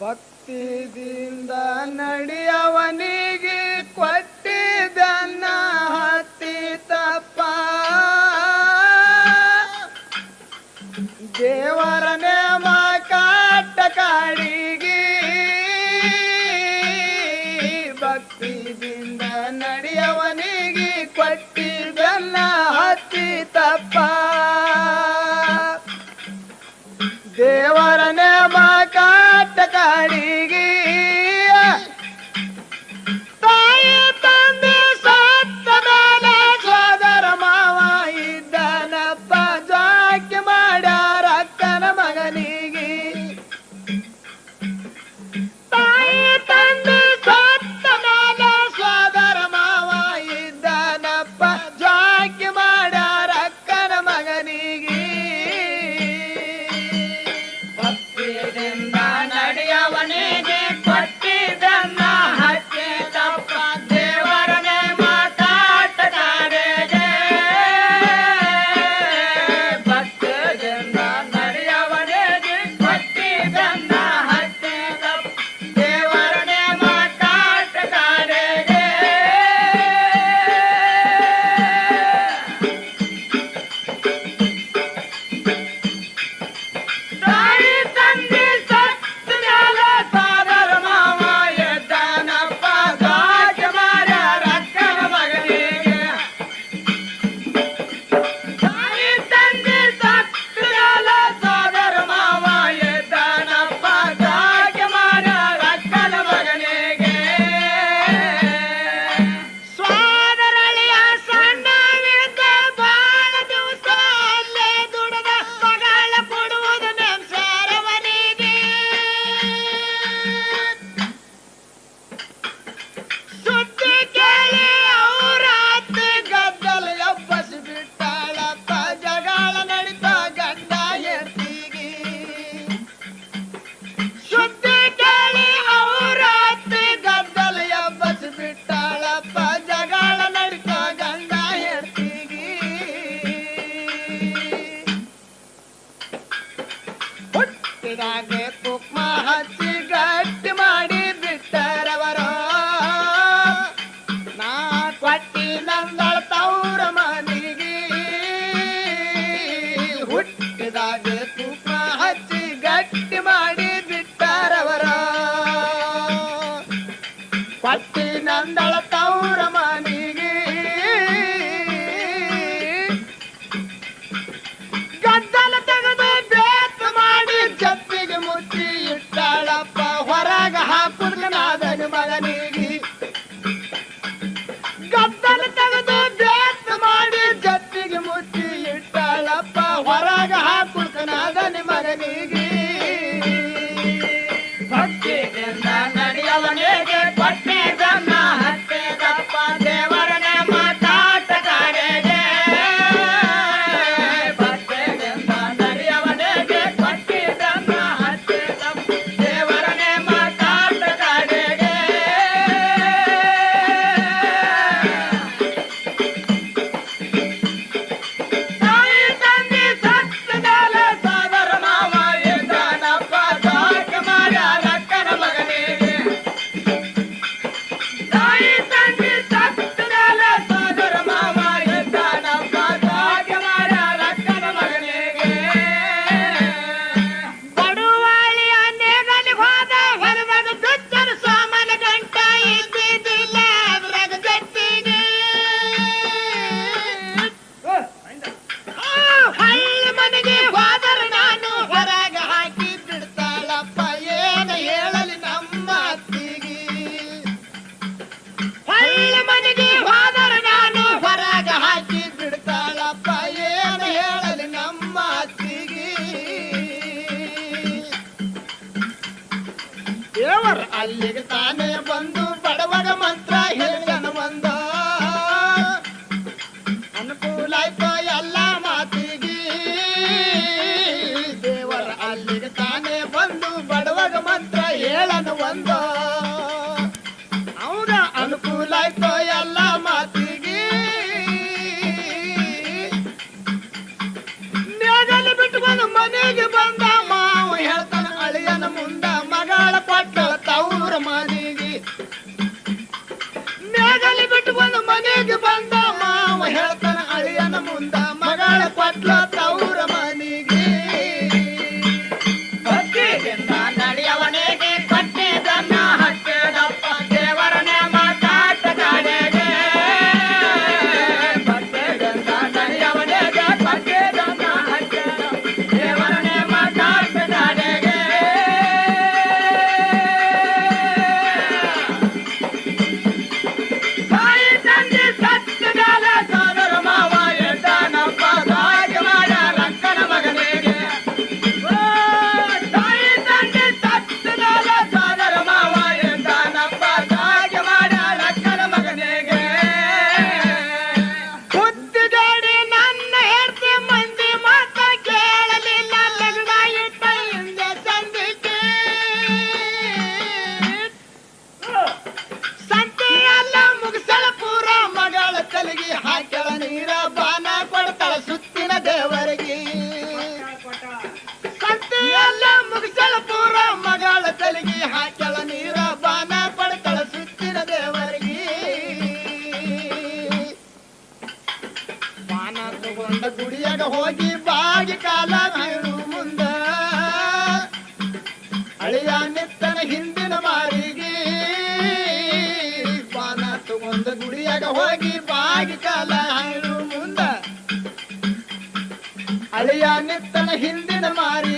ಭಕ್ತಿದಿಂದ ನಡಿಯವನಿಗೆ ಕೊಟ್ಟಿದನ್ನ ಹತ್ತಿ ತಪ್ಪ. ದೇವರನೇ ಕಾಟ ಕಾಡಿಗೆ ಭಕ್ತಿದಿಂದ ನಡಿಯವನಿಗೆ ಕೊಟ್ಟಿದನ್ನ ಹತ್ತಿ ತಪ್ಪ. ಮನೆಗೆ ಬಂದ ಮಾವ ಹೇಳ್ತಾನ, ಅಳಿಯನ ಮುಂದ ಮಗಳ ಕೊಟ್ಟಳ ತವ್ರ ಮನೆಗೆ. ಮ್ಯಾಗಲಿ ಬಿಟ್ಟು ಬಂದು ಮನೆಗೆ ಬಂದ ಮಾವ ಹೇಳ್ತಾನ, ಅಳಿಯನ ಮುಂದ ಮಗಳ ಕೊಟ್ಲ ಹಿಂದಿನ ಮಾರಿ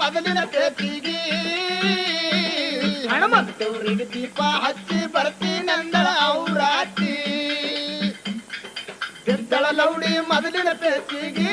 ಮೊದಲಿನ ಪ್ರೀತಿಗೆ ಹಣಮಂತವ್ರಿಗೆ ದೀಪ ಹಚ್ಚಿ ಬರ್ತೀನಂದಳ ಅವ್ರಾತಿ ಬಿದ್ದಳ ಲೌಡಿ ಮದಲಿನ ಪ್ರೀತಿಗೆ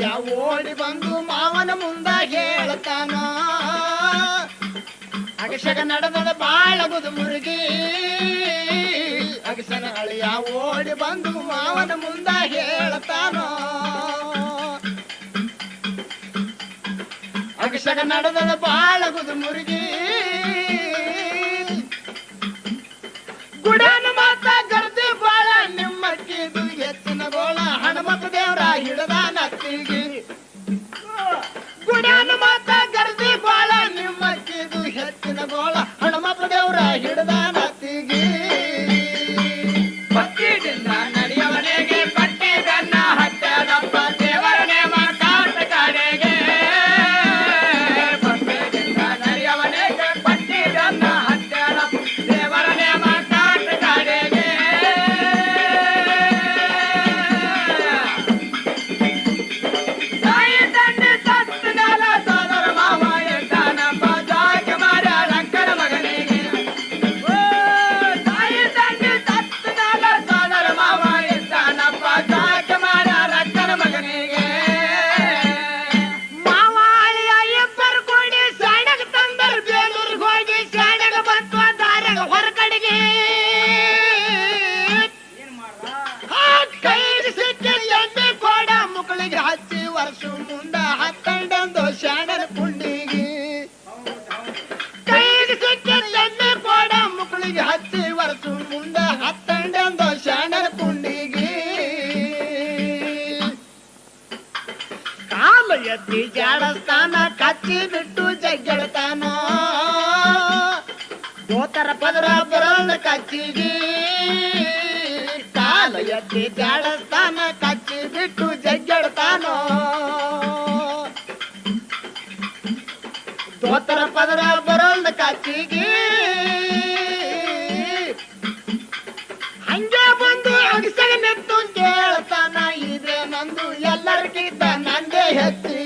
ಯಾವ ಓಡಿ ಬಂದು ಮಾವನ ಮುಂದ ಹೇಳತಾನ ಅಗಸಗ ನಡೆದ ಬಾಳಗುದು ಮುರುಗಿ. ಅಗಸನ ಅಳಿಯ ಓಡಿ ಬಂದು ಮಾವನ ಮುಂದ ಹೇಳತಾನ ಅಗಸಗ ನಡೆದ ಬಾಳಗುದು ಮುರುಗಿ. ಗುಡನ ಮಾತಾ ಮೀನಗೋಳ ಹನುಮಪ್ಪ ದೇವರ ಹಿಡದ ನತ್ತಿಗೆ ಗುಡನ ಮಾತ ಗರ್ದಿ ಬಾಳ ನಿಮ್ಮಕ್ಕಿದು ಹೆಚ್ಚಿನ ಗೋಳ. ಹನುಮಪ್ಪ ದೇವರ ಹಿಡದ ಎತ್ತಿ ಜಾಡಸ್ತಾನ ಕಚ್ಚಿ ಬಿಟ್ಟು ಜಗ್ಗೆಳ್ತಾನ ಗೋತರ ಪದರ ಬರೋದ ಕಚ್ಚಿಗಿ ಕಾಲ ಎತ್ತಿ ಜಾಡಸ್ತಾನ ಕಚ್ಚಿ ಬಿಟ್ಟು ಜಗ್ಗೆಳ್ತಾನೋ ಗೋತರ ಪದರ ಬರೋದ ಕಚ್ಚಿಗಿ ಹಂಗೆ ಬಂದು ಅಗಸಗ ನೆತ್ತು ಕೇಳ್ತಾನ ಇದೆ ನಂದು ಎಲ್ಲರಿಗಿಂತ ನಂದೇ ಹೆಚ್ಚಿ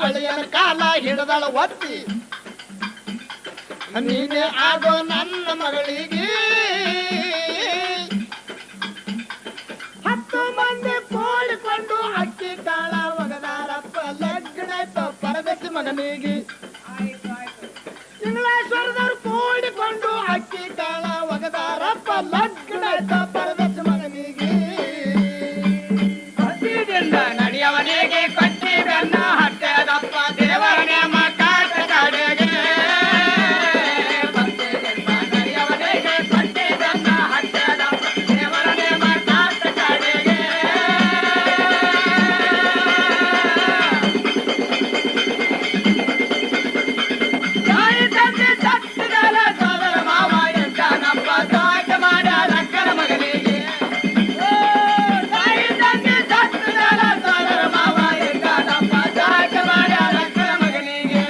ಬಂದು ಕಾಲ ಹಿಡದಳ ಒತ್ತಿ. ನೀನೇ ಆಗೋ ನನ್ನ ಮಗಳಿಗೆ. ಹತ್ತು ಮಂದಿ ಕೂಡಿಕೊಂಡು ಅಕ್ಕಿ ಕಾಳ ಒಗದಾರಪ್ಪ ಲಗ್ನ ಪರದತ್ತಿ ಮಗನಿಗೆ. ಇಂಗ್ಲೇಶ್ವರದವ್ರು ಕೂಡಿಕೊಂಡು ಅಕ್ಕಿ ಕಾಳ ಒಗದಾರಪ್ಪ ಲಗ್ನ